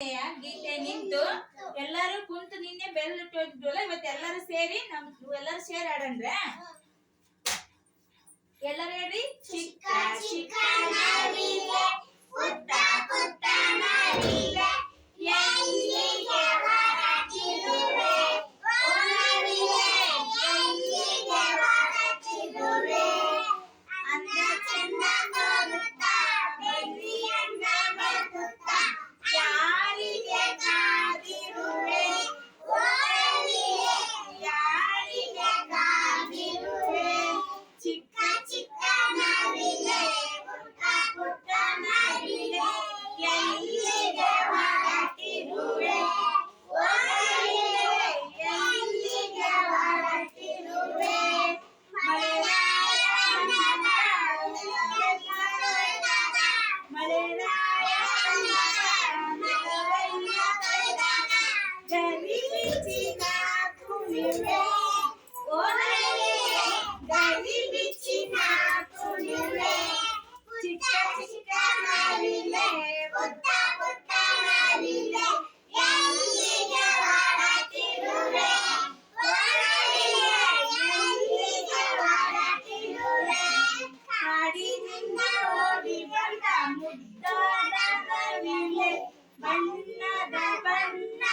ಗೀತೆ ನಿಂತು ಎಲ್ಲರೂ ಕುಂತು ನಿನ್ನೆ ಬೆಲ್ಲಿಟ್ಟಿದ್ವಲ್ಲ ಇವತ್ತು ಎಲ್ಲರೂ ಸೇರಿ ನಮ್ ಎಲ್ಲರೂ ಸೇರಿ ಆಡಂದ್ರೆ? ಎಲ್ಲರೂ ಹೇಳ್ರಿ ಚಿಕ್ಕ ಚಿಕ್ಕ ನವಿಲೆ ಪುಟ್ಟ Yeah. ಬಣ್ಣ ಬಣ್ಣ